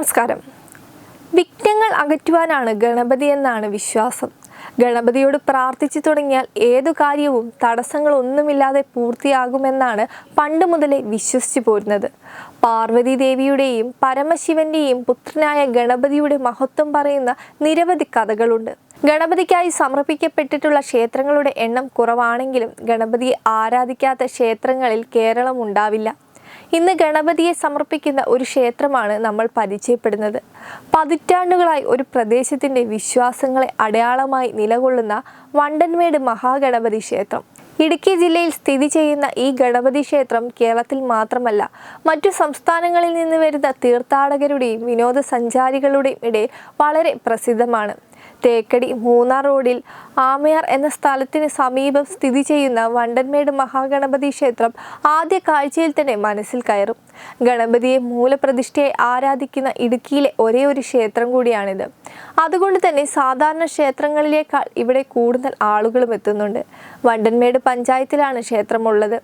നമസ്കാരം. വിഘ്നങ്ങൾ അകറ്റുവാനാണ് ഗണപതി എന്നാണ് വിശ്വാസം. ഗണപതിയോട് പ്രാർത്ഥിച്ചു തുടങ്ങിയാൽ ഏതു കാര്യവും തടസ്സങ്ങളൊന്നുമില്ലാതെ പൂർത്തിയാകുമെന്നാണ് പണ്ട് മുതലേ വിശ്വസിച്ചു പോരുന്നത്. പാർവതി ദേവിയുടെയും പരമശിവന്റെയും പുത്രനായ ഗണപതിയുടെ മഹത്വം പറയുന്ന നിരവധി കഥകളുണ്ട്. ഗണപതിക്കായി സമർപ്പിക്കപ്പെട്ടിട്ടുള്ള ക്ഷേത്രങ്ങളുടെ എണ്ണം കുറവാണെങ്കിലും ഗണപതിയെ ആരാധിക്കാത്ത ക്ഷേത്രങ്ങളിൽ കേരളം ഉണ്ടാവില്ല. ഇന്ന് ഗണപതിയെ സമർപ്പിക്കുന്ന ഒരു ക്ഷേത്രമാണ് നമ്മൾ പരിചയപ്പെടുന്നത്. പതിറ്റാണ്ടുകളായി ഒരു പ്രദേശത്തിന്റെ വിശ്വാസങ്ങളെ അടയാളമായി നിലകൊള്ളുന്ന വണ്ടൻമേട് മഹാഗണപതി ക്ഷേത്രം. ഇടുക്കി ജില്ലയിൽ സ്ഥിതി ചെയ്യുന്ന ഈ ഗണപതി ക്ഷേത്രം കേരളത്തിൽ മാത്രമല്ല മറ്റു സംസ്ഥാനങ്ങളിൽ നിന്ന് വരുന്ന തീർത്ഥാടകരുടെയും വിനോദസഞ്ചാരികളുടെയും ഇടയിൽ വളരെ പ്രസിദ്ധമാണ്. തേക്കടി മൂന്നാർ റോഡിൽ ആമയാർ എന്ന സ്ഥലത്തിന് സമീപം സ്ഥിതി ചെയ്യുന്ന വണ്ടൻമേട് മഹാഗണപതി ക്ഷേത്രം ആദ്യ കാഴ്ചയിൽ തന്നെ മനസ്സിൽ കയറും. ഗണപതിയെ മൂലപ്രതിഷ്ഠയെ ആരാധിക്കുന്ന ഇടുക്കിയിലെ ഒരേ ഒരു ക്ഷേത്രം കൂടിയാണിത്. അതുകൊണ്ട് തന്നെ സാധാരണ ക്ഷേത്രങ്ങളിലേക്കാൾ ഇവിടെ കൂടുതൽ ആളുകളും എത്തുന്നുണ്ട്. വണ്ടൻമേട് പഞ്ചായത്തിലാണ് ക്ഷേത്രമുള്ളത്.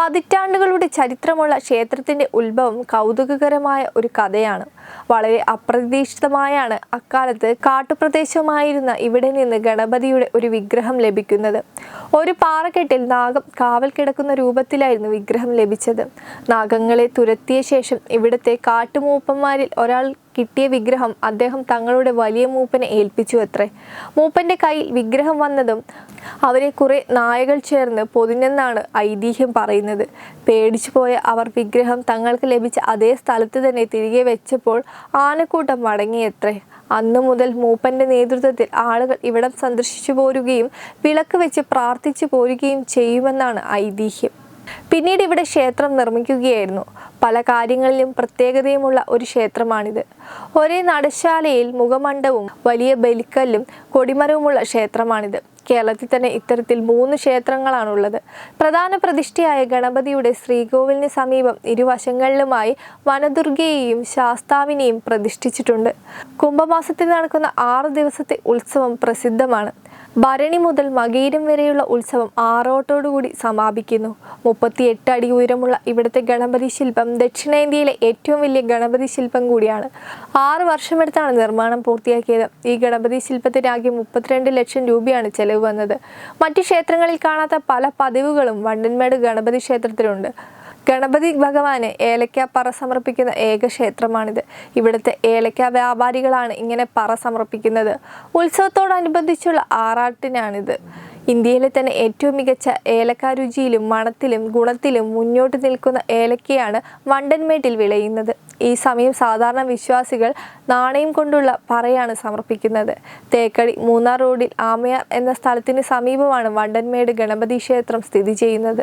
പതിറ്റാണ്ടുകളുടെ ചരിത്രമുള്ള ക്ഷേത്രത്തിന്റെ ഉത്ഭവം കൗതുകകരമായ ഒരു കഥയാണ്. വളരെ അപ്രതീക്ഷിതമായാണ് അക്കാലത്ത് കാട്ടുപ്രദേശമായിരുന്ന ഇവിടെ നിന്ന് ഗണപതിയുടെ ഒരു വിഗ്രഹം ലഭിക്കുന്നത്. ഒരു പാറക്കെട്ടിൽ നാഗം കാവൽ കിടക്കുന്ന രൂപത്തിലായിരുന്നു വിഗ്രഹം ലഭിച്ചത്. നാഗങ്ങളെ തുരത്തിയ ശേഷം ഇവിടുത്തെ കാട്ടുമൂപ്പന്മാരിൽ ഒരാൾ കിട്ടിയ വിഗ്രഹം അദ്ദേഹം തങ്ങളുടെ വലിയ മൂപ്പനെ ഏൽപ്പിച്ചു അത്രേ. മൂപ്പന്റെ കയ്യിൽ വിഗ്രഹം വന്നതും അവരെ കുറെ നായകൾ ചേർന്ന് പൊതിഞ്ഞെന്നാണ് ഐതിഹ്യം പറയുന്നത്. പേടിച്ചു പോയ അവർ വിഗ്രഹം തങ്ങൾക്ക് ലഭിച്ച അതേ സ്ഥലത്ത് തന്നെ തിരികെ വെച്ചപ്പോൾ ആനക്കൂട്ടം മടങ്ങിയത്രേ അന്നു മുതൽ മൂപ്പന്റെ നേതൃത്വത്തിൽ ആളുകൾ ഇവിടം സന്ദർശിച്ചു പോരുകയും വിളക്ക് വെച്ച് പ്രാർത്ഥിച്ചു പോരുകയും ചെയ്യുമെന്നാണ് ഐതിഹ്യം. പിന്നീട് ഇവിടെ ക്ഷേത്രം നിർമ്മിക്കുകയായിരുന്നു. പല കാര്യങ്ങളിലും പ്രത്യേകതയുമുള്ള ഒരു ക്ഷേത്രമാണിത്. ഒരേ നടശാലയിൽ മുഖമണ്ഡവും വലിയ ബലിക്കല്ലും കൊടിമരവുമുള്ള ക്ഷേത്രമാണിത്. കേരളത്തിൽ തന്നെ ഇത്തരത്തിൽ മൂന്ന് ക്ഷേത്രങ്ങളാണുള്ളത്. പ്രധാന പ്രതിഷ്ഠയായ ഗണപതിയുടെ ശ്രീകോവിലിന് സമീപം ഇരുവശങ്ങളിലുമായി വനദുർഗയെയും ശാസ്താവിനെയും പ്രതിഷ്ഠിച്ചിട്ടുണ്ട്. കുംഭമാസത്തിൽ നടക്കുന്ന ആറ് ദിവസത്തെ ഉത്സവം പ്രസിദ്ധമാണ്. ഭരണി മുതൽ മകീരം വരെയുള്ള ഉത്സവം ആറോട്ടോടുകൂടി സമാപിക്കുന്നു. മുപ്പത്തിയെട്ട് അടി ഉയരമുള്ള ഇവിടുത്തെ ഗണപതി ശില്പം ദക്ഷിണേന്ത്യയിലെ ഏറ്റവും വലിയ ഗണപതി ശില്പം കൂടിയാണ്. ആറ് വർഷമെടുത്താണ് നിർമ്മാണം പൂർത്തിയാക്കിയത്. ഈ ഗണപതി ശില്പത്തിനാകെ മുപ്പത്തിരണ്ട് ലക്ഷം രൂപയാണ് ചെലവ് വന്നത്. മറ്റു ക്ഷേത്രങ്ങളിൽ കാണാത്ത പല പതിവുകളും വണ്ടൻമേട് ഗണപതി ക്ഷേത്രത്തിലുണ്ട്. ഗണപതി ഭഗവാന് ഏലക്ക പറ സമർപ്പിക്കുന്ന ഏക ക്ഷേത്രമാണിത്. ഇവിടുത്തെ ഏലക്ക വ്യാപാരികളാണ് ഇങ്ങനെ പറ സമർപ്പിക്കുന്നത്. ഉത്സവത്തോടനുബന്ധിച്ചുള്ള ആറാട്ടിനാണിത്. ഇന്ത്യയിലെ തന്നെ ഏറ്റവും മികച്ച ഏലക്ക രുചിയിലും മണത്തിലും ഗുണത്തിലും മുന്നോട്ട് നിൽക്കുന്ന ഏലക്കയാണ് വണ്ടൻമേട്ടിൽ വിളയുന്നത്. ഈ സമയം സാധാരണ വിശ്വാസികൾ നാണയം കൊണ്ടുള്ള പറയാണ് സമർപ്പിക്കുന്നത്. തേക്കടി മൂന്നാർ റോഡിൽ ആമയാർ എന്ന സ്ഥലത്തിന് സമീപമാണ് വണ്ടൻമേട് ഗണപതി ക്ഷേത്രം സ്ഥിതി ചെയ്യുന്നത്.